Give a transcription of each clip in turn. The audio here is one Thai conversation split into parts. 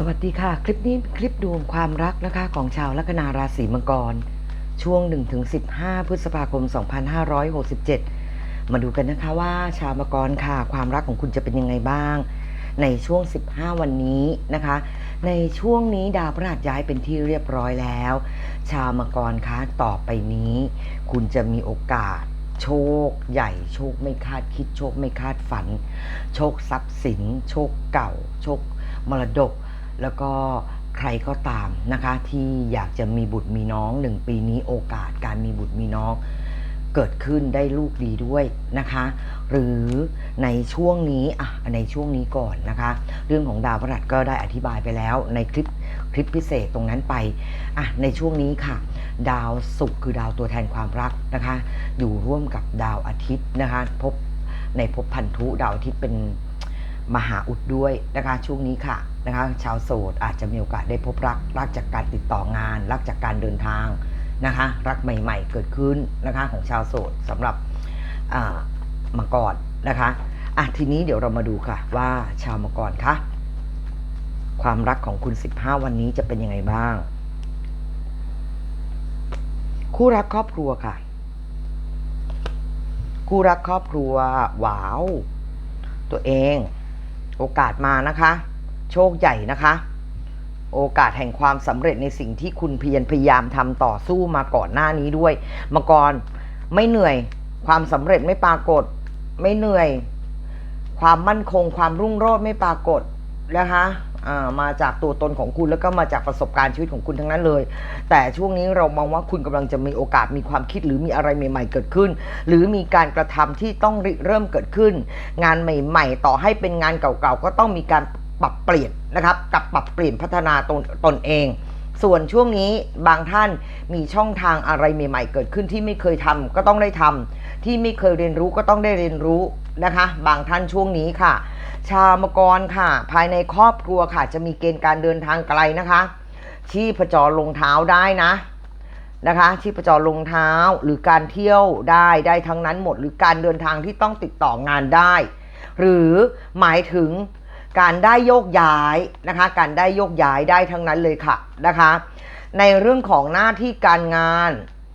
สวัสดีค่ะ คลิปนี้คลิปดวงความรักนะคะของชาวลัคนาราศีมังกร ช่วง 1-15 พฤษภาคม 2567 มาดูกันนะคะว่าชาวมังกรค่ะ ความรักของคุณจะเป็นยังไงบ้าง ในช่วง 15 วันนี้นะคะ ในช่วงนี้ดาวพฤหัสย้ายเป็นที่เรียบร้อยแล้ว ชาวมังกรคะต่อไปนี้ คุณจะมีโอกาสโชคใหญ่โชคไม่คาดคิดโชคไม่คาดฝัน โชคทรัพย์สิน โชคเก่า โชคมรดก แล้วก็ใครก็ตามนะคะที่อยากจะมีบุตรมีน้องหนึ่งปีนี้โอกาสการมีบุตรมีน้อง เกิดขึ้นได้ลูกดีด้วยนะคะ หรือในช่วงนี้อะในช่วงนี้ก่อนนะคะ เรื่องของดาวพฤหัสก็ได้อธิบายไปแล้วในคลิปคลิปพิเศษตรงนั้นไปอะในช่วงนี้ค่ะ ดาวศุกร์คือดาวตัวแทนความรักนะคะ อยู่ร่วมกับดาวอาทิตย์นะคะพบในภพพันธุดาวอาทิตย์เป็นมหาอุดด้วยนะคะช่วงนี้ค่ะ นะคะชาวโสดอาจจะมีโอกาสได้พบรักรักจากการติดต่องาน รักจากการเดินทางนะคะ รักใหม่ ๆ เกิดขึ้นนะคะของชาวโสดสำหรับมังกรนะคะอะทีนี้เดี๋ยวเรามาดูค่ะว่าชาวมังกรคะความรักของคุณ 15 วันนี้จะเป็นยังไงบ้าง คู่รักครอบครัวค่ะ คู่รักครอบครัวว้าว ตัวเอง โอกาสมานะคะ โชคใหญ่นะคะ โอกาสแห่งความสำเร็จในสิ่งที่คุณเพียรพยายามทำต่อสู้มาก่อนหน้านี้ด้วยมาก่อนไม่เหนื่อย ความสำเร็จไม่ปรากฏ ไม่เหนื่อย ความมั่นคง ความรุ่งโรจน์ไม่ปรากฏนะคะมาจากตัวตนของคุณแล้วก็มาจากประสบการณ์ชีวิตของคุณทั้งนั้นเลย แต่ช่วงนี้เรามองว่าคุณกำลังจะมีโอกาสมีความคิดหรือมีอะไรใหม่ ๆ เกิดขึ้น หรือมีการกระทำที่ต้องริเริ่มเกิดขึ้น งานใหม่ ๆ ต่อให้เป็นงานเก่าๆก็ต้องมีการ ปรับเปลี่ยนนะครับ กับปรับเปลี่ยนพัฒนาตนตนเอง ส่วนช่วงนี้บางท่านมีช่องทางอะไรใหม่ ๆ เกิดขึ้นที่ไม่เคยทำก็ต้องได้ทำที่ไม่เคยเรียนรู้ก็ต้องได้เรียนรู้นะคะ บางท่านช่วงนี้ค่ะ ชาวมกรค่ะ ภายในครอบครัวค่ะ จะมีเกณฑ์การเดินทางไกลนะคะชีพจรลงเท้าได้นะนะคะชีพจรลงเท้าหรือการเที่ยวได้ได้ทั้งนั้นหมด หรือการเดินทางที่ต้องติดต่องานได้ หรือหมายถึง การได้โยกย้ายนะคะ การได้โยกย้ายได้ทั้งนั้นเลยค่ะนะคะ ในเรื่องของหน้าที่การงาน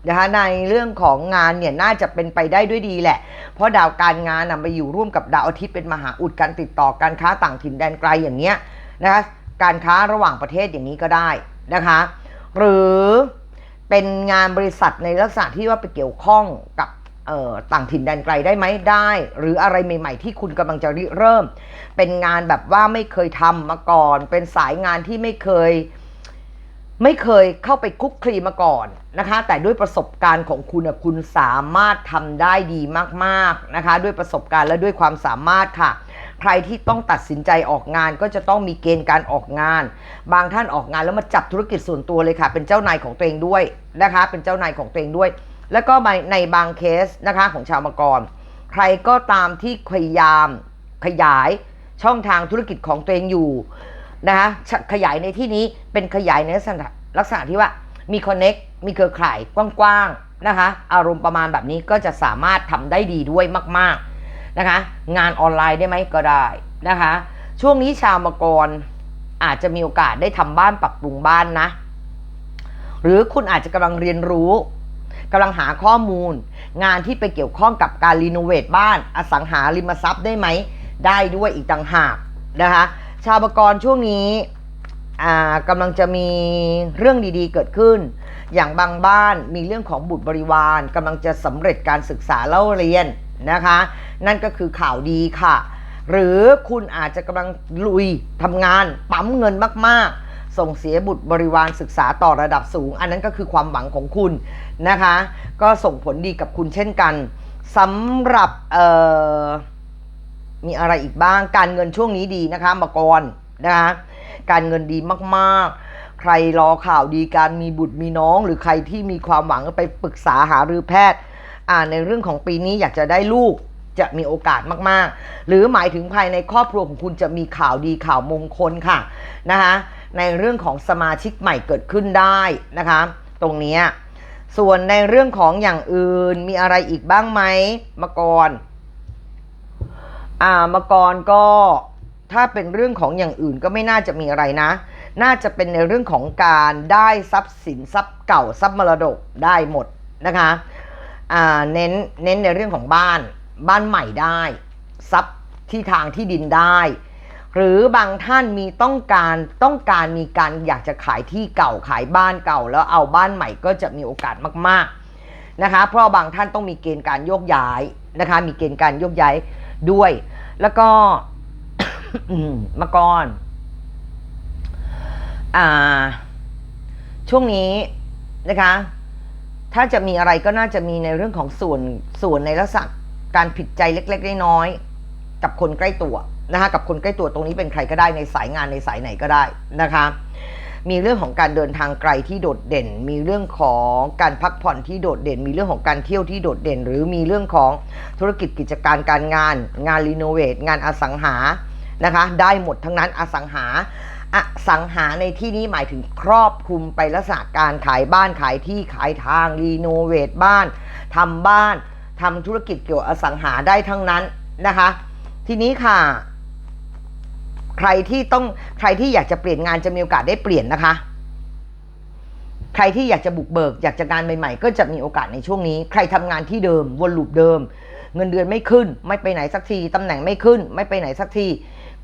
นะคะในเรื่องของงานเนี่ยน่าจะเป็นไปได้ด้วยดีแหละ เพราะดาวการงานนะมาอยู่ร่วมกับดาวอาทิตย์เป็นมหาอุดการติดต่อการค้าต่างถิ่นแดนไกลอย่างเงี้ยนะคะการค้าระหว่างประเทศอย่างนี้ก็ได้นะคะ หรือเป็นงานบริษัทในลักษณะที่ว่าไปเกี่ยวข้องกับเอ่อต่างถิ่นแดนไกลได้ไหมได้ หรืออะไรใหม่ ๆ ที่คุณกำลังจะริเริ่ม เป็นงานแบบว่าไม่เคยทำมาก่อน เป็นสายงานที่ไม่เคย ไม่เคยเข้าไปคุกคลีมาก่อนนะคะ แต่ด้วยประสบการณ์ของคุณน่ะคุณสามารถทำได้ดีมากๆนะคะ ด้วยประสบการณ์และด้วยความสามารถค่ะ ใครที่ต้องตัดสินใจออกงานก็จะต้องมีเกณฑ์การออกงาน บางท่านออกงานแล้วมาจับธุรกิจส่วนตัวเลยค่ะ เป็นเจ้านายของตัวเองด้วยนะคะ เป็นเจ้านายของตัวเองด้วย แล้วก็ในบางเคสนะคะของชาวมกรใครก็ตามที่พยายามขยาย ช่องทางธุรกิจของตัวเองอยู่นะคะขยายในที่นี้เป็นขยายในลักษณะลักษณะที่ว่ามีคอนเน็กมีเครือข่ายกว้างๆนะคะ อารมณ์ประมาณแบบนี้ก็จะสามารถทำได้ดีด้วยมากๆนะคะ งานออนไลน์ได้ไหมก็ได้นะคะ ช่วงนี้ชาวมกรอาจจะมีโอกาสได้ทำบ้านปรับปรุงบ้านนะ หรือคุณอาจจะกำลังเรียนรู้กำลังหาข้อมูล งานที่ไปเกี่ยวข้องกับการรีโนเวทบ้าน อสังหาริมทรัพย์ได้ไหม ได้ด้วยอีกต่างหากนะคะชาวบกรช่วงนี้กำลังจะมีเรื่องดีๆเกิดขึ้น อย่างบางบ้านมีเรื่องของบุตรบริวารกำลังจะสำเร็จการศึกษาเล่าเรียนนะคะ นั่นก็คือข่าวดีค่ะ หรือคุณอาจจะกำลังลุยทำงานปั๊มเงินมากๆ ส่งเสียบุตรบริวารศึกษาต่อระดับสูง อันนั้นก็คือความหวังของคุณนะคะ ก็ส่งผลดีกับคุณเช่นกันสำหรับเอ่อ มีอะไรอีกบ้าง การเงินช่วงนี้ดีนะคะมากรนะคะการเงินดีมากๆ ใครรอข่าวดีการมีบุตรมีน้องหรือใครที่มีความหวังไปปรึกษาหารือแพทย์อ่าในเรื่องของปีนี้อยากจะได้ลูกจะมีโอกาสมากๆ หรือหมายถึงภายในครอบครัวของคุณจะมีข่าวดีข่าวมงคลค่ะนะคะในเรื่องของสมาชิกใหม่เกิดขึ้นได้นะคะ ตรงนี้ส่วนในเรื่องของอย่างอื่นมีอะไรอีกบ้างไหมมากร อ่ามากรก็ถ้าเป็นเรื่องของอย่างอื่นก็ไม่น่าจะมีอะไรนะ น่าจะเป็นในเรื่องของการได้ทรัพย์สินทรัพย์เก่าทรัพย์มรดกได้หมดนะคะเน้นเน้นในเรื่องของบ้านบ้านใหม่ได้ ทรัพย์ที่ทางที่ดินได้ หรือบางท่านมีต้องการต้องการมีการอยากจะขายที่เก่าขายบ้านเก่า แล้วเอาบ้านใหม่ก็จะมีโอกาสมากๆนะคะเพราะบางท่านต้องมีเกณฑ์การโยกย้ายนะคะมีเกณฑ์การโยกย้ายด้วย แล้วก็มาก่อนอ่า ช่วงนี้นะคะ ถ้าจะมีอะไรก็น่าจะมีในเรื่องของส่วนส่วนในลักษณะการผิดใจเล็กๆน้อยๆกับคนใกล้ตัวนะคะกับคนใกล้ตัวตรงนี้เป็นใครก็ได้ในสายงานในสายไหนก็ได้นะคะ มีเรื่องของการเดินทางไกลที่โดดเด่น มีเรื่องของการพักผ่อนที่โดดเด่น มีเรื่องของการเที่ยวที่โดดเด่น หรือมีเรื่องของธุรกิจกิจการการงาน งานรีโนเวทงานอสังหานะคะได้หมดทั้งนั้นอสังหาอสังหาในที่นี้หมายถึงครอบคลุมไปลักษณะการขายบ้านขายที่ขายทางรีโนเวทบ้านทำบ้านทำธุรกิจเกี่ยวกับอสังหาได้ทั้งนั้นนะคะ ทีนี้ค่ะ ใครที่ต้องใครที่อยากจะเปลี่ยนงานจะมีโอกาสได้เปลี่ยนนะคะ ใครที่อยากจะบุกเบิก อยากจะงานใหม่ ๆ ก็จะมีโอกาสในช่วงนี้ ใครทำงานที่เดิมวนลูปเดิม เงินเดือนไม่ขึ้น ไม่ไปไหนสักทีตำแหน่งไม่ขึ้น ไม่ไปไหนสักที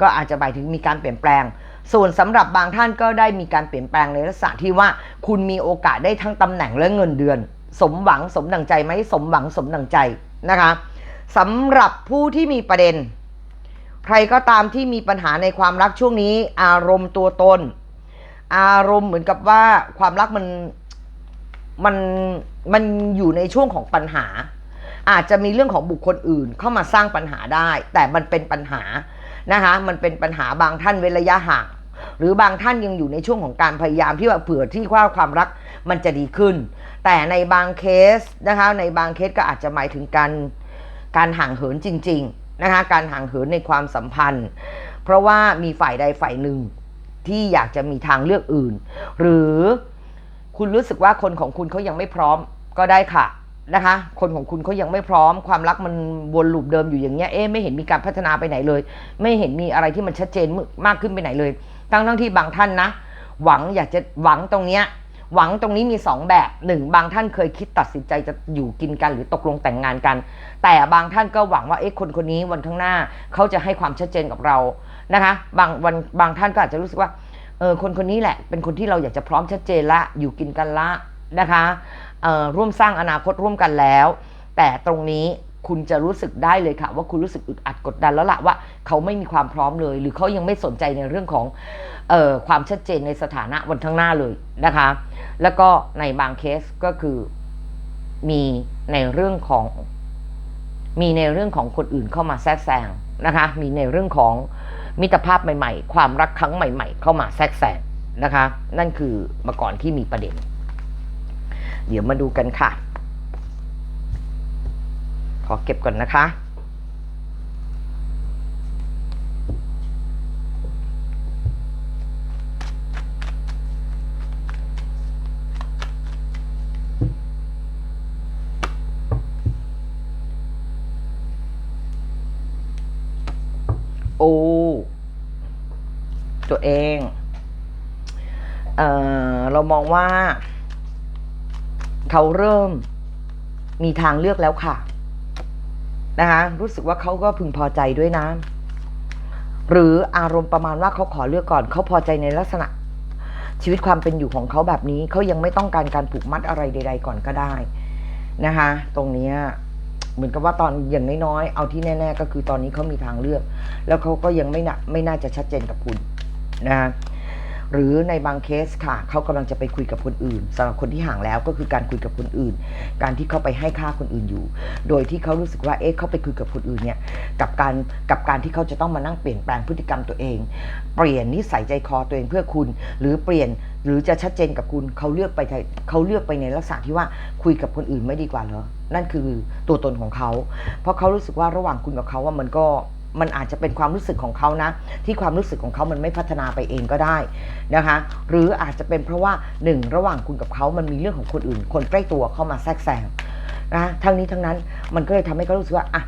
ก็อาจจะหมายถึงมีการเปลี่ยนแปลง ส่วนสำหรับบางท่านก็ได้มีการเปลี่ยนแปลงในลักษณะที่ว่าคุณมีโอกาสได้ทั้งตำแหน่งและเงินเดือน สมหวังสมดังใจไหมสมหวังสมดังใจนะคะสำหรับผู้ที่มีประเด็น ใครก็ตามที่มีปัญหาในความรักช่วงนี้ อารมณ์ตัวตน อารมณ์เหมือนกับว่าความรักมันมันมันอยู่ในช่วงของปัญหา อาจจะมีเรื่องของบุคคลอื่นเข้ามาสร้างปัญหาได้ แต่มันเป็นปัญหานะคะมันเป็นปัญหาบางท่านเว้นระยะห่างหรือบางท่านยังอยู่ในช่วงของการพยายามที่ว่าเผื่อที่ว่าความรักมันจะดีขึ้น แต่ในบางเคสนะคะในบางเคสก็อาจจะหมายถึงการการห่างเหินจริง ๆ นะคะการห่างเหินในความสัมพันธ์ เพราะว่ามีฝ่ายใดฝ่ายหนึ่งที่อยากจะมีทางเลือกอื่น หรือคุณรู้สึกว่าคนของคุณเขายังไม่พร้อมก็ได้ค่ะนะคะ คนของคุณเขายังไม่พร้อม ความรักมันวนลูปเดิมอยู่อย่างเงี้ยเอ๊ะไม่เห็นมีการพัฒนาไปไหนเลย ไม่เห็นมีอะไรที่มันชัดเจนมากขึ้นไปไหนเลย ทั้งทั้งที่บางท่านนะ หวังอยากจะหวังตรงเนี้ย หวังตรงนี้มี 2 แบบหนึ่งบางท่านเคยคิดตัดสินใจจะอยู่กินกันหรือตกลงแต่งงานกัน แต่บางท่านก็หวังว่าเอ๊ะคนคนนี้วันข้างหน้าเขาจะให้ความชัดเจนกับเรานะคะบางวันบางท่านก็อาจจะรู้สึกว่าเออคนคนนี้แหละ เป็นคนที่เราอยากจะพร้อมชัดเจนละอยู่กินกันละนะคะเอ่อร่วมสร้างอนาคตร่วมกันแล้ว แต่ตรงนี้ คุณจะรู้สึกได้เลยค่ะ ว่าคุณรู้สึกอึดอัดกดดันแล้วละว่าเขาไม่มีความพร้อมเลย หรือเขายังไม่สนใจในเรื่องของออความชัดเจนในสถานะวันข้างหน้าเลยนะคะ แล้วก็ในบางเคสก็คือมีในเรื่องของมีในเรื่องของคนอื่นเข้ามาแทรกแซงนะคะ มีในเรื่องของมิตรภาพใหม่ๆ ความรักครั้งใหม่ ๆ เข้ามาแทรกแซงนะคะ นั่นคือมื่อก่อนที่มีประเด็น เดี๋ยวมาดูกันค่ะ ขอเก็บก่อนนะคะ โอ้ ตัวเอง เออเรามองว่า เขาเริ่มมีทางเลือกแล้วค่ะ นะคะรู้สึกว่าเขาก็พึงพอใจด้วยนะ หรืออารมณ์ประมาณว่าเขาขอเลือกก่อนเขาพอใจในลักษณะ ชีวิตความเป็นอยู่ของเขาแบบนี้เขายังไม่ต้องการการผูกมัดอะไรใด ๆ ก่อนก็ได้นะคะ ตรงนี้เหมือนกับว่าตอนอย่างน้อยๆเอาที่แน่ ๆ ก็คือตอนนี้เขามีทางเลือก แล้วเขาก็ยังไม่น่าไม่น่าจะชัดเจนกับคุณนะคะ หรือในบางเคสค่ะ เขากำลังจะไปคุยกับคนอื่นสำหรับคนที่ห่างแล้วก็คือการคุยกับคนอื่น การที่เขาไปให้ค่าคนอื่นอยู่ โดยที่เขารู้สึกว่าเอ๊ะเขาไปคุยกับคนอื่นเนี่ยกับการกับการที่เขาจะต้องมานั่งเปลี่ยนแปลงพฤติกรรมตัวเอง เปลี่ยนนิสัยใจคอตัวเองเพื่อคุณ หรือเปลี่ยนหรือจะชัดเจนกับคุณเขาเลือกไปเขาเลือกไปในลักษณะที่ว่าคุยกับคนอื่นไม่ดีกว่าเหรอนั่นคือตัวตนของเขา เพราะเขารู้สึกว่าระหว่างคุณกับเขาว่ามันก็ มันอาจจะเป็นความรู้สึกของเขานะ ที่ความรู้สึกของเขามันไม่พัฒนาไปเองก็ได้นะคะ หรืออาจจะเป็นเพราะว่าหนึ่งระหว่างคุณกับเขามันมีเรื่องของคนอื่น คนใกล้ตัวเข้ามาแทรกแซงนะทั้งนี้ทั้งนั้นมันก็เลยทำให้เขารู้สึกว่าอะ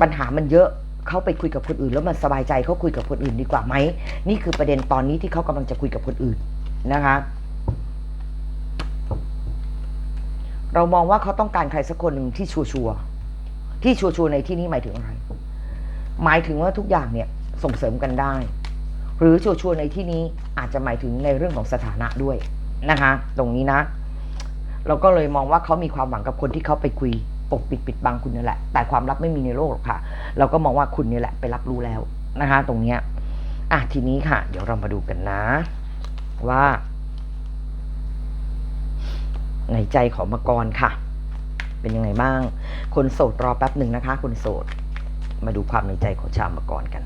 ปัญหามันเยอะเขาไปคุยกับคนอื่น แล้วมันสบายใจเขาคุยกับคนอื่นดีกว่าไหมนี่คือประเด็นตอนนี้ที่เขากำลังจะคุยกับคนอื่นนะคะเรามองว่าเขาต้องการใครสักคนหนึ่งที่ชัวร์ๆที่ชัวร์ๆในที่นี้หมายถึงอะไร หมายถึงว่าทุกอย่างเนี่ยส่งเสริมกันได้ หรือชัวร์ในที่นี้อาจจะหมายถึงในเรื่องของสถานะด้วยนะคะ ตรงนี้นะ เราก็เลยมองว่าเขามีความหวังกับคนที่เขาไปคุยปกปิดปิดบังคุณนี่แหละ แต่ความลับไม่มีในโลกหรอกค่ะ เราก็มองว่าคุณนี่แหละไปรับรู้แล้วนะคะ ตรงเนี้ยอะทีนี้ค่ะ เดี๋ยวเรามาดูกันนะ ว่า ในใจของมกรค่ะ เป็นยังไงบ้าง คนโสดรอแป๊บหนึ่งนะคะ คนโสด มาดูความในใจของชาวมกรกัน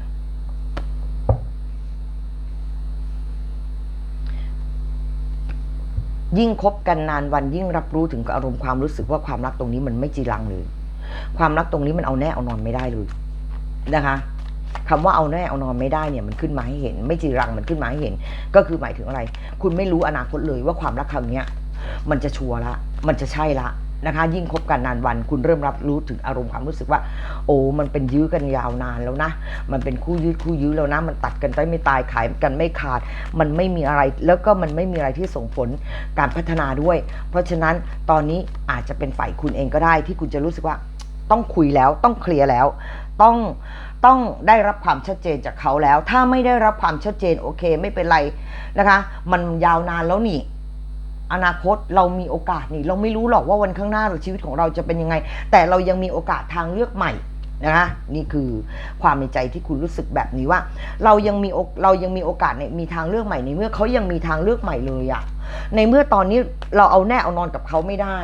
ยิ่งคบกันนานวันยิ่งรับรู้ถึงอารมณ์ความรู้สึกว่าความรักตรงนี้มันไม่จีรังเลย ความรักตรงนี้มันเอาแน่เอานอนไม่ได้เลยนะคะคำว่าเอาแน่เอานอนไม่ได้เนี่ยมันขึ้นมาให้เห็น ไม่จีรังมันขึ้นมาให้เห็น ก็คือหมายถึงอะไร คุณไม่รู้อนาคตเลยว่าความรักครั้งเนี้ยมันจะชัวร์ละ มันจะใช่ละ นะคะ ยิ่งคบกันนานวันคุณเริ่มรับรู้ถึงอารมณ์ความรู้สึกว่า โอ้มันเป็นยื้อกันยาวนานแล้วนะ มันเป็นคู่ยืดคู่ยื้อแล้วนะ มันตัดกันได้ไม่ตายขายกันไม่ขาด มันไม่มีอะไรแล้วก็มันไม่มีอะไรที่ส่งผลการพัฒนาด้วย เพราะฉะนั้นตอนนี้อาจจะเป็นฝ่ายคุณเองก็ได้ ที่คุณจะรู้สึกว่าต้องคุยแล้วต้องเคลียร์แล้ว ต้องต้องได้รับความชัดเจนจากเขาแล้ว ถ้าไม่ได้รับความชัดเจนโอเค ไม่เป็นไรนะคะ มันยาวนานแล้วนี่ อนาคตเรามีโอกาสนี่ เราไม่รู้หรอกว่าวันข้างหน้าหรือชีวิตของเราจะเป็นยังไง แต่เรายังมีโอกาสทางเลือกใหม่นะคะนี่คือความในใจที่คุณรู้สึกแบบนี้ว่า เรายังมีอกเรายังมีโอกาสเนี่ยมีทางเลือกใหม่ในเมื่อเขายังมีทางเลือกใหม่เลยอะในเมื่อตอนนี้เราเอาแน่เอานอนกับเขาไม่ได้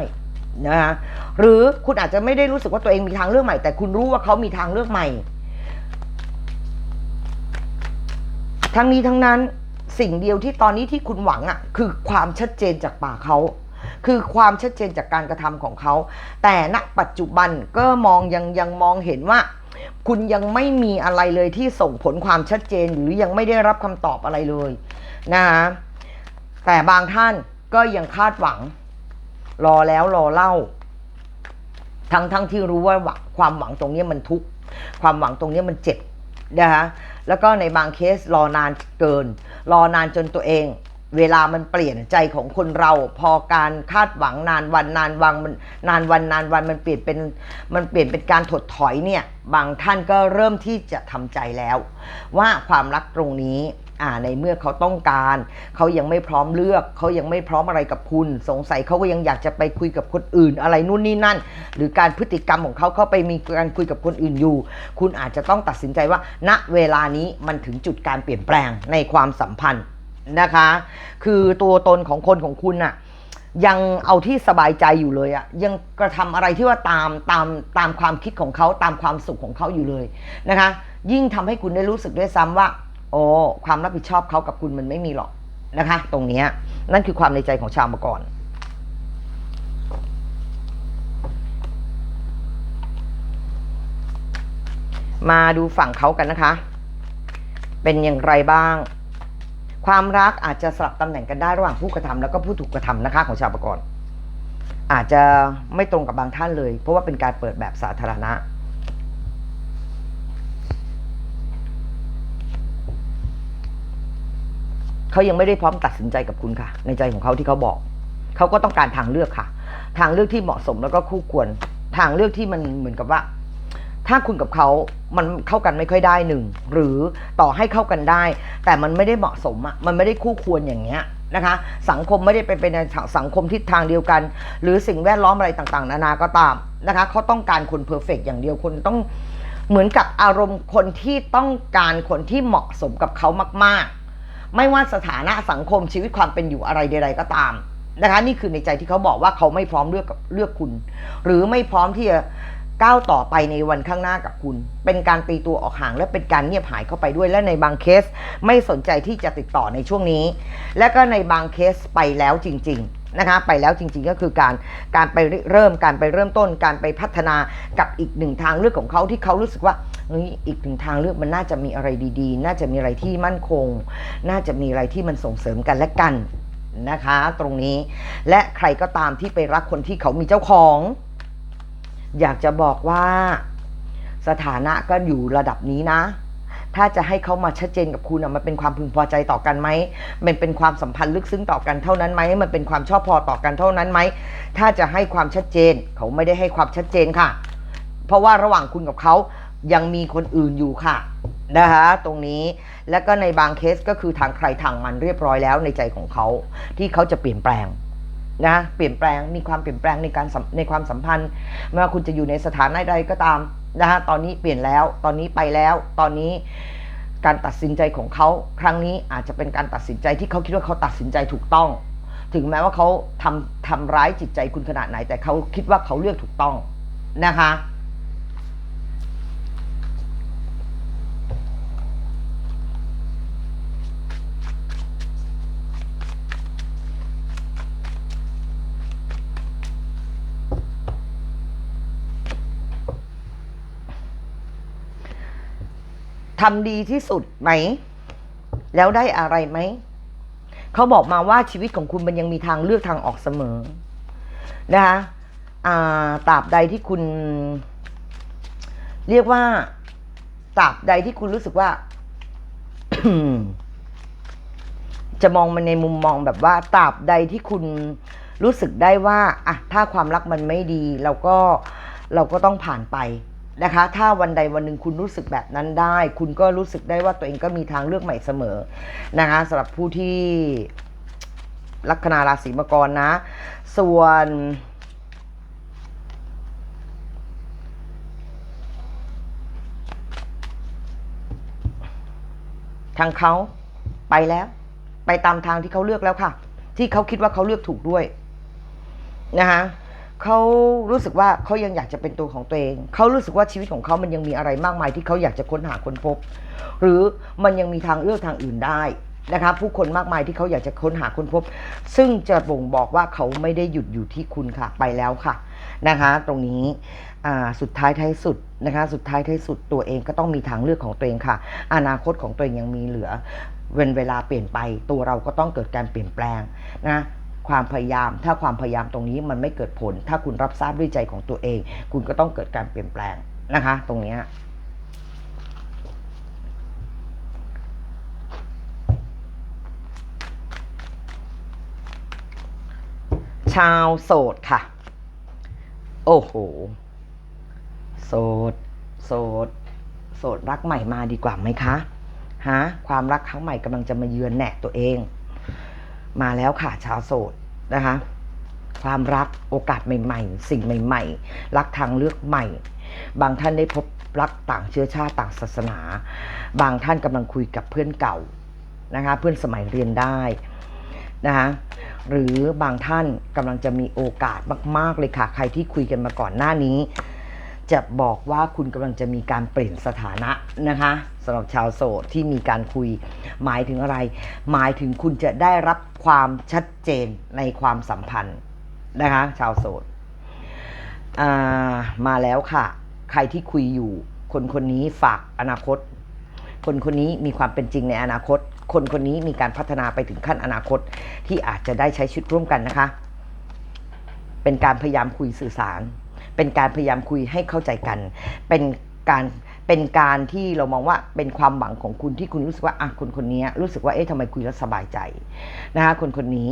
นะคะหรือคุณอาจจะไม่ได้รู้สึกว่าตัวเองมีทางเลือกใหม่ แต่คุณรู้ว่าเขามีทางเลือกใหม่ ทั้งนี้ทั้งนั้น สิ่งเดียวที่ตอนนี้ที่คุณหวังอะคือความชัดเจนจากปากเขาคือความชัดเจนจากการกระทำของเขา แต่ณปัจจุบันก็มองยังยังมองเห็นว่า คุณยังไม่มีอะไรเลยที่ส่งผลความชัดเจนหรือยังไม่ได้รับคำตอบอะไรเลยนะคะแต่บางท่านก็ยังคาดหวัง รอแล้วรอเล่า ทั้งทั้งที่รู้ว่าความหวังตรงนี้มันทุกข์ความหวังตรงนี้มันเจ็บนะคะ แล้วก็ในบางเคสรอนานเกิน รอนานจนตัวเอง เวลามันเปลี่ยนใจของคนเรา พอการคาดหวังนานวันนานวังมันนานวันนานวันมันเปลี่ยนเป็นมันเปลี่ยนเป็นการถดถอยเนี่ย บางท่านก็เริ่มที่จะทำใจแล้ว ว่าความรักตรงนี้ อ่าในเมื่อเขาต้องการ เขายังไม่พร้อมเลือก เขายังไม่พร้อมอะไรกับคุณ สงสัยเขาก็ยังอยากจะไปคุยกับคนอื่น อะไรนู่นนี่นั่น หรือการพฤติกรรมของเขาเขาไปมีการคุยกับคนอื่นอยู่ คุณอาจจะต้องตัดสินใจว่า ณเวลานี้มันถึงจุดการเปลี่ยนแปลงในความสัมพันธ์นะคะ คือตัวตนของคนของคุณน่ะยังเอาที่สบายใจอยู่เลยอะยังกระทำอะไรที่ว่าตามตามตามความคิดของเขาตามความสุขของเขาอยู่เลยนะคะ ยิ่งทำให้คุณได้รู้สึกด้วยซ้ำว่า โอ้ความรับผิดชอบเขากับคุณมันไม่มีหรอกนะคะ ตรงนี้นั่นคือความในใจของชาวมกรมาดูฝั่งเขากันนะคะ เป็นอย่างไรบ้าง ความรักอาจจะสลับตำแหน่งกันได้ระหว่างผู้กระทำแล้วก็ผู้ถูกกระทำนะคะของชาวประกรอาจจะไม่ตรงกับบางท่านเลย เพราะว่าเป็นการเปิดแบบสาธารณะ เขายังไม่ได้พร้อมตัดสินใจกับคุณค่ะ ในใจของเขาที่เขาบอก เขาก็ต้องการทางเลือกค่ะ ทางเลือกที่เหมาะสมแล้วก็คู่ควร ทางเลือกที่มันเหมือนกับว่า ถ้าคุณกับเขามันเข้ากันไม่ค่อยได้หนึ่งหรือต่อให้เข้ากันได้ แต่มันไม่ได้เหมาะสมอะมันไม่ได้คู่ควรอย่างเงี้ยนะคะ สังคมไม่ได้ไปเป็นในสังคมทิศทางเดียวกัน หรือสิ่งแวดล้อมอะไรต่างๆ นานาก็ตามนะคะเขาต้องการคนเพอร์เฟกอย่างเดียวคนต้องเหมือนกับอารมณ์คนที่ต้องการคนที่เหมาะสมกับเขามาก ๆ ไม่ว่าสถานะสังคมชีวิตความเป็นอยู่อะไรใด ๆ ก็ตามนะคะนี่คือในใจที่เขาบอกว่าเขาไม่พร้อมเลือกกับเลือกคุณ หรือไม่พร้อมที่จะก้าวต่อไปในวันข้างหน้ากับคุณ เป็นการตีตัวออกห่างและเป็นการเงียบหายเข้าไปด้วยและในบางเคส ไม่สนใจที่จะติดต่อในช่วงนี้ และก็ในบางเคสไปแล้วจริง ๆ นะคะไปแล้วจริงๆก็คือการการไปเริ่มการไปเริ่มต้น การไปพัฒนากับอีกหนึ่งทางเลือกของเขาที่เขารู้สึกว่าเฮ้ยอีกหนึ่งทางเลือกมันน่าจะมีอะไรดีๆ น่าจะมีอะไรที่มั่นคง น่าจะมีอะไรที่มันส่งเสริมกันและกันนะคะตรงนี้และใครก็ตามที่ไปรักคนที่เขามีเจ้าของ อยากจะบอกว่าสถานะก็อยู่ระดับนี้นะ ถ้าจะให้เขามาชัดเจนกับคุณอะมันเป็นความพึงพอใจต่อกันไหมมันเป็นความสัมพันธ์ลึกซึ้งต่อกันเท่านั้นไหมมันเป็นความชอบพอต่อกันเท่านั้นไหมถ้าจะให้ความชัดเจนเขาไม่ได้ให้ความชัดเจนค่ะ เพราะว่าระหว่างคุณกับเขายังมีคนอื่นอยู่ค่ะนะคะตรงนี้แล้วก็ในบางเคสก็คือทางใครทางมันเรียบร้อยแล้วในใจของเขาที่เขาจะเปลี่ยนแปลงนะเปลี่ยนแปลงมีความเปลี่ยนแปลงในการในความสัมพันธ์ไม่ว่าคุณจะอยู่ในสถานะใดก็ตาม นะฮะตอนนี้เปลี่ยนแล้วตอนนี้ไปแล้ว ตอนนี้การตัดสินใจของเขาครั้งนี้อาจจะเป็นการตัดสินใจที่เขาคิดว่าเขาตัดสินใจถูกต้อง ถึงแม้ว่าเขาทำทำร้ายจิตใจคุณขนาดไหน แต่เขาคิดว่าเขาเลือกถูกต้องนะคะ ทำดีที่สุดไหม แล้วได้อะไรไหม เขาบอกมาว่าชีวิตของคุณมันยังมีทางเลือกทางออกเสมอ นะคะตราบใดที่คุณ เรียกว่าตราบใดที่คุณรู้สึกว่า จะมองมันในมุมมองแบบว่าตราบใดที่คุณรู้สึกได้ว่าอะถ้าความรักมันไม่ดี เราก็เราก็ต้องผ่านไป นะคะ ถ้าวันใดวันหนึ่งคุณรู้สึกแบบนั้นได้ คุณก็รู้สึกได้ว่าตัวเองก็มีทางเลือกใหม่เสมอนะคะสำหรับผู้ที่ลัคนาราศีมังกรนะ ส่วนทางเขาไปแล้ว ไปตามทางที่เขาเลือกแล้วค่ะ ที่เขาคิดว่าเขาเลือกถูกด้วยนะคะ เขารู้สึกว่าเขายังอยากจะเป็นตัวของตัวเอง เขารู้สึกว่าชีวิตของเขามันยังมีอะไรมากมายที่เขาอยากจะค้นหาค้นพบ หรือมันยังมีทางเลือกทางอื่นได้นะคะผู้คนมากมายที่เขาอยากจะค้นหาค้นพบ ซึ่งจะบ่งบอกว่าเขาไม่ได้หยุดอยู่ที่คุณค่ะ ไปแล้วค่ะนะคะ ตรงนี้อ่าสุดท้ายท้ายสุดนะคะ สุดท้ายท้ายสุดตัวเองก็ต้องมีทางเลือกของตัวเองค่ะ อนาคตของตัวเองยังมีเหลือเวนเวลาเปลี่ยนไป ตัวเราก็ต้องเกิดการเปลี่ยนแปลงนะ ความพยายาม ถ้าความพยายามตรงนี้มันไม่เกิดผล ถ้าคุณรับทราบด้วยใจของตัวเอง คุณก็ต้องเกิดการเปลี่ยนแปลงนะคะ ตรงนี้ชาวโสดค่ะ โอ้โห โสด โสด โสดรักใหม่มาดีกว่าไหมคะ ฮะ ความรักครั้งใหม่กำลังจะมาเยือนแหนตัวเอง มาแล้วค่ะชาวโสดนะคะ ความรักโอกาสใหม่ ๆ สิ่งใหม่ ๆ รักทางเลือกใหม่ บางท่านได้พบรักต่างเชื้อชาติต่างศาสนา บางท่านกำลังคุยกับเพื่อนเก่านะคะ เพื่อนสมัยเรียนได้นะคะหรือบางท่านกำลังจะมีโอกาสมาก ๆ เลยค่ะ ใครที่คุยกันมาก่อนหน้านี้ จะบอกว่าคุณกำลังจะมีการเปลี่ยนสถานะนะคะ สำหรับชาวโสดที่มีการคุย หมายถึงอะไร หมายถึงคุณจะได้รับความชัดเจนในความสัมพันธ์นะคะ ชาวโสดมาแล้วค่ะ ใครที่คุยอยู่ คนคนนี้ฝากอนาคต คนคนนี้มีความเป็นจริงในอนาคต คนคนนี้มีการพัฒนาไปถึงขั้นอนาคต ที่อาจจะได้ใช้ชีวิตร่วมกันนะคะ เป็นการพยายามคุยสื่อสาร เป็นการพยายามคุยให้เข้าใจกัน เป็นการ เป็นการที่เรามองว่าเป็นความหวังของคุณที่คุณรู้สึกว่าอะคนคนนี้รู้สึกว่าเอ๊ะทำไมคุยแล้วสบายใจนะคะคนคนนี้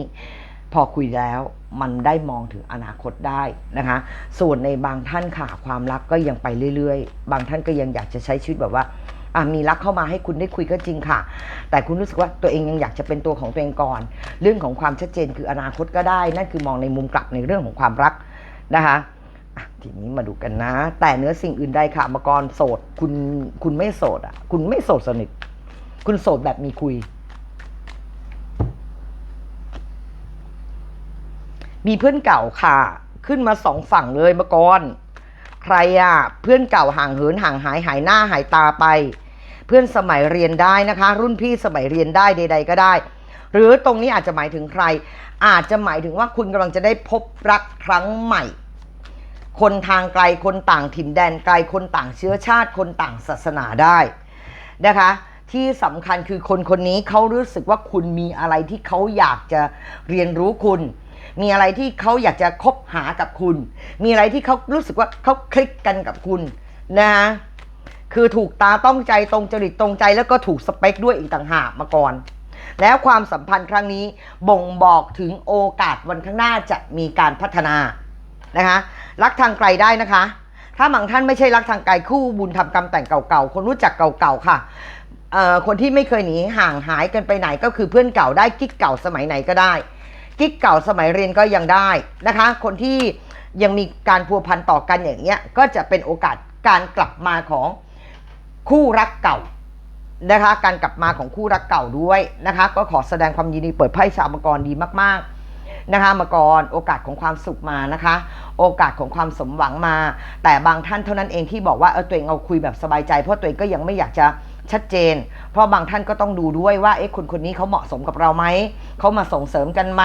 พอคุยแล้วมันได้มองถึงอนาคตได้นะคะ ส่วนในบางท่านค่ะความรักก็ยังไปเรื่อยๆ บางท่านก็ยังอยากจะใช้ชีวิตแบบว่าอะมีรักเข้ามาให้คุณได้คุยก็จริงค่ะ แต่คุณรู้สึกว่าตัวเองยังอยากจะเป็นตัวของตัวเองก่อน เรื่องของความชัดเจนคืออนาคตก็ได้ นั่นคือมองในมุมกลับในเรื่องของความรักนะคะอะ ทีนี้มาดูกันนะ แต่เนื้อสิ่งอื่นใดค่ะมากรโสด คุณคุณไม่โสดอะ คุณไม่โสดสนิท คุณโสดแบบมีคุย มีเพื่อนเก่าค่ะ ขึ้นมาสองฝั่งเลยมากรใครอะ เพื่อนเก่าห่างเหินห่างหายหายหน้าหายตาไป เพื่อนสมัยเรียนได้นะคะ รุ่นพี่สมัยเรียนได้ใด ๆ ก็ได้ หรือตรงนี้อาจจะหมายถึงใคร อาจจะหมายถึงว่าคุณกำลังจะได้พบรักครั้งใหม่ คนทางไกลคนต่างถิ่นแดนไกลคนต่างเชื้อชาติคนต่างศาสนาได้นะคะที่สำคัญคือคนคนนี้เขารู้สึกว่าคุณมีอะไรที่เขาอยากจะเรียนรู้คุณ มีอะไรที่เขาอยากจะคบหากับคุณ มีอะไรที่เขารู้สึกว่าเขาคลิกกันกับคุณนะคือถูกตาต้องใจตรงจริตตรงใจแล้วก็ถูกสเปคด้วยอีกต่างหากมาก่อน แล้วความสัมพันธ์ครั้งนี้บ่งบอกถึงโอกาสวันข้างหน้าจะมีการพัฒนานะคะ รักทางไกลได้นะคะ ถ้าบางท่านไม่ใช่รักทางไกลคู่บุญทำกรรมแต่งเก่าๆคนรู้จักเก่าๆค่ะคนที่ไม่เคยหนีห่างหายกันไปไหนก็คือเพื่อนเก่าได้กิ๊กเก่าสมัยไหนก็ได้กิ๊กเก่าสมัยเรียนก็ยังได้นะคะ คนที่ยังมีการพัวพันต่อกันอย่างเงี้ยก็จะเป็นโอกาสการกลับมาของคู่รักเก่านะคะ การกลับมาของคู่รักเก่าด้วยนะคะ ก็ขอแสดงความยินดีเปิดไพ่ชาวมังกรดีมากๆ นะคะมังกรโอกาสของความสุขมานะคะ โอกาสของความสมหวังมา แต่บางท่านเท่านั้นเองที่บอกว่าเออตัวเองเอาคุยแบบสบายใจ เพราะตัวเองก็ยังไม่อยากจะชัดเจน เพราะบางท่านก็ต้องดูด้วยว่าเอ๊ะคนคนนี้เขาเหมาะสมกับเราไหม เขามาส่งเสริมกันไหม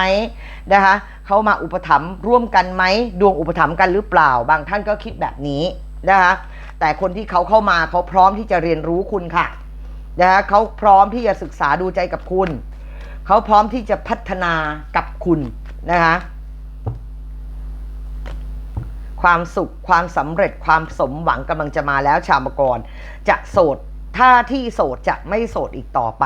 นะคะเขามาอุปถัมภ์ร่วมกันไหม ดวงอุปถัมภ์กันหรือเปล่า บางท่านก็คิดแบบนี้นะคะแต่คนที่เขาเข้ามาเขาพร้อมที่จะเรียนรู้คุณค่ะนะคะเขาพร้อมที่จะศึกษาดูใจกับคุณ เขาพร้อมที่จะพัฒนากับคุณ นะคะ ความสุขความสำเร็จความสมหวังกำลังจะมาแล้วชาวมกรจะโสดถ้าที่โสดจะไม่โสดอีกต่อไป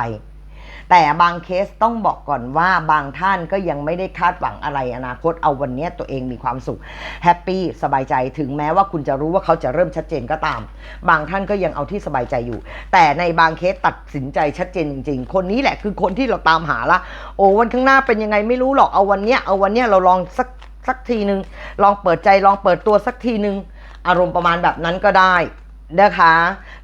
แต่บางเคสต้องบอกก่อนว่าบางท่านก็ยังไม่ได้คาดหวังอะไรอนาคตเอาวันนี้ตัวเองมีความสุขแฮปปี้สบายใจถึงแม้ว่าคุณจะรู้ว่าเขาจะเริ่มชัดเจนก็ตาม บางท่านก็ยังเอาที่สบายใจอยู่ แต่ในบางเคสตัดสินใจชัดเจนจริง ๆ คนนี้แหละคือคนที่เราตามหาละโอ้วันข้างหน้าเป็นยังไงไม่รู้หรอกเอาวันเนี้ยเอาวันเนี้ยเราลองสักสักทีหนึ่งลองเปิดใจลองเปิดตัวสักทีหนึ่งอารมณ์ประมาณแบบนั้นก็ได้ นะคะ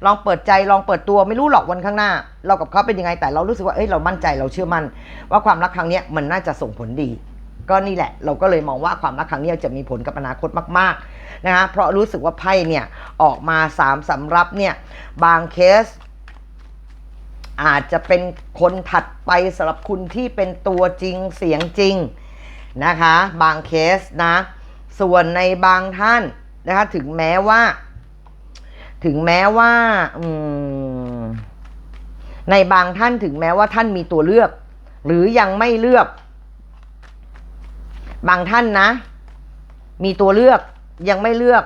ลองเปิดใจลองเปิดตัวไม่รู้หรอกวันข้างหน้า เรากับเขาเป็นยังไงแต่เรารู้สึกว่าเอ้ยเรามั่นใจเราเชื่อมั่น ว่าความรักครั้งนี้มันน่าจะส่งผลดี ก็นี่แหละ เราก็เลยมองว่าความรักครั้งนี้จะมีผลกับอนาคตมากๆนะคะเพราะรู้สึกว่าไพ่เนี่ยออกมาสามสำรับเนี่ยบางเคส อาจจะเป็นคนถัดไปสำหรับคุณที่เป็นตัวจริงเสียงจริงนะคะ บางเคสนะส่วนในบางท่านนะคะถึงแม้ว่า ถึงแม้ว่าในบางท่านถึงแม้ว่าท่านมีตัวเลือก หรือยังไม่เลือก บางท่านนะ มีตัวเลือกยังไม่เลือก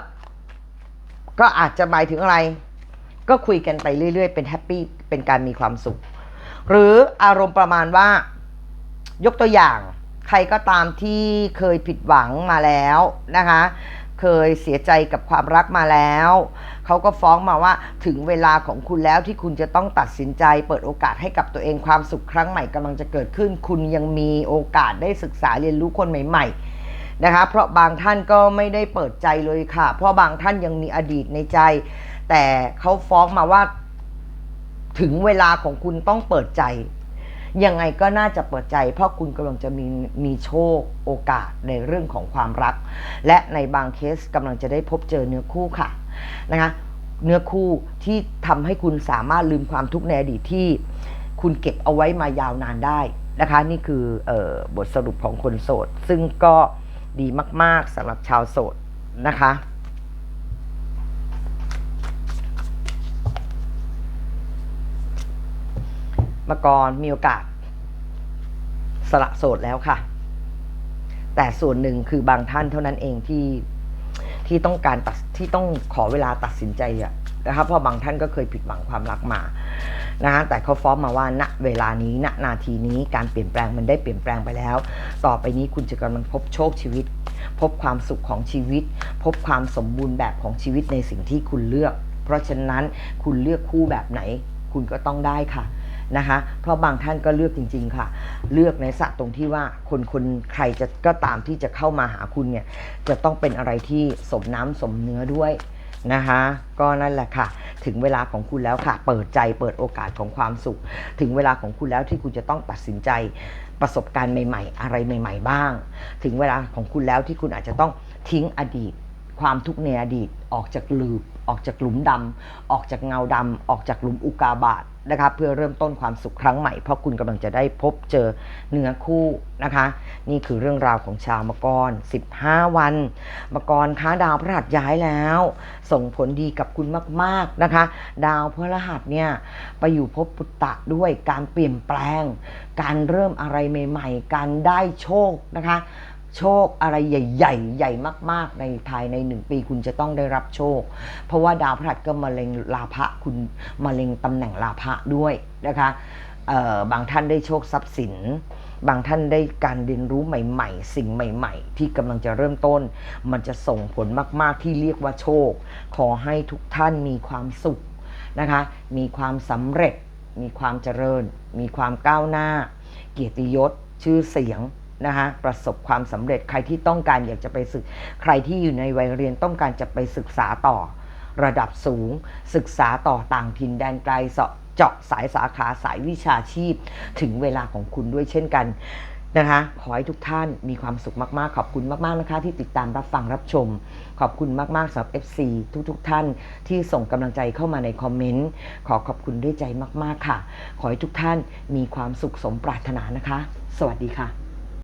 ก็อาจจะหมายถึงอะไร ก็คุยกันไปเรื่อยๆ เป็นแฮปปี้เป็นการมีความสุข หรืออารมณ์ประมาณว่า ยกตัวอย่าง ใครก็ตามที่เคยผิดหวังมาแล้วนะคะ เคยเสียใจกับความรักมาแล้ว เขาก็ฟ้องมาว่าถึงเวลาของคุณแล้วที่คุณจะต้องตัดสินใจ เปิดโอกาสให้กับตัวเองความสุขครั้งใหม่กำลังจะเกิดขึ้น คุณยังมีโอกาสได้ศึกษาเรียนรู้คนใหม่ ๆนะคะเพราะบางท่านก็ไม่ได้เปิดใจเลยค่ะ เพราะบางท่านยังมีอดีตในใจ แต่เขาฟ้องมาว่า ถึงเวลาของคุณต้องเปิดใจ ยังไงก็น่าจะเปิดใจ เพราะคุณกำลังจะมีมีโชคโอกาสในเรื่องของความรัก และในบางเคสกำลังจะได้พบเจอเนื้อคู่ค่ะนะคะเนื้อคู่ที่ทำให้คุณสามารถลืมความทุกข์ในอดีตที่ คุณเก็บเอาไว้มายาวนานได้นะคะ นี่คือออบทสรุปของคนโสด ซึ่งก็ดีมาก ๆสำหรับชาวโสดนะคะ มาก่อนมีโอกาส สละโสดแล้วค่ะ แต่ส่วนหนึ่งคือบางท่านเท่านั้นเองที่ที่ต้องการตัดที่ต้องขอเวลาตัดสินใจอะนะครับเพราะบางท่านก็เคยผิดหวังความรักมานะฮะแต่เขาฟ้องมาว่าณเวลานี้ณนาทีนี้การเปลี่ยนแปลงมันได้เปลี่ยนแปลงไปแล้ว ต่อไปนี้คุณจะกำลังพบโชคชีวิต พบความสุขของชีวิต พบความสมบูรณ์แบบของชีวิตในสิ่งที่คุณเลือก เพราะฉะนั้นคุณเลือกคู่แบบไหน คุณก็ต้องได้ค่ะ นะคะ เพราะบางท่านก็เลือกจริง ๆ ค่ะ เลือกในสระตรงที่ว่าคนคนใครจะก็ตามที่จะเข้ามาหาคุณเนี่ย จะต้องเป็นอะไรที่สมน้ำสมเนื้อด้วยนะคะ ก็นั่นแหละค่ะ ถึงเวลาของคุณแล้วค่ะ เปิดใจเปิดโอกาสของความสุข ถึงเวลาของคุณแล้วที่คุณจะต้องตัดสินใจประสบการณ์ใหม่ ๆ อะไรใหม่ ๆ บ้าง ถึงเวลาของคุณแล้วที่คุณอาจจะต้องทิ้งอดีต ความทุกข์ในอดีต ออกจากลืบ ออกจากหลุมดำออกจากเงาดำออกจากหลุมอุกาบาต นะคะเพื่อเริ่มต้นความสุขครั้งใหม่ เพราะคุณกำลังจะได้พบเจอเนื้อคู่นะคะ นี่คือเรื่องราวของชาวมกร 15 วันมกรค้าดาวพฤหัสย้ายแล้ว ส่งผลดีกับคุณมาก ๆนะคะ ดาวพฤหัสเนี่ยไปอยู่ภพปุตตะด้วยการเปลี่ยนแปลง การเริ่มอะไรใหม่ ๆ การได้โชคนะคะ โชคอะไรใหญ่ๆ ใหญ่มาก ๆ ในภายในหนึ่งปีคุณจะต้องได้รับโชค เพราะว่าดาวพฤหัสก็มาเล็งลาภะคุณมาเล็งตำแหน่งลาภะด้วยนะคะเอ่อบางท่านได้โชคทรัพย์สิน บางท่านได้การเรียนรู้ใหม่ ๆ สิ่งใหม่ ๆ ที่กำลังจะเริ่มต้น มันจะส่งผลมากๆที่เรียกว่าโชค ขอให้ทุกท่านมีความสุขนะคะ มีความสำเร็จ มีความเจริญ มีความก้าวหน้า เกียรติยศ ชื่อเสียง นะคะประสบความสำเร็จใครที่ต้องการอยากจะไปศึก ใครที่อยู่ในวัยเรียนต้องการจะไปศึกษาต่อระดับสูง ศึกษาต่อต่างถิ่นแดนไกลเสาะเจาะสายสาขาสายวิชาชีพ ถึงเวลาของคุณด้วยเช่นกันนะคะ ขอให้ทุกท่านมีความสุขมาก ๆ ขอบคุณมาก ๆ นะคะ ที่ติดตามรับฟังรับชม ขอบคุณมาก ๆสำหรับ FC ทุก ๆท่านที่ส่งกำลังใจเข้ามาในคอมเมนต์ ขอขอบคุณด้วยใจมาก ๆ ค่ะ ขอให้ทุกท่านมีความสุขสมปรารถนานะคะ สวัสดีค่ะ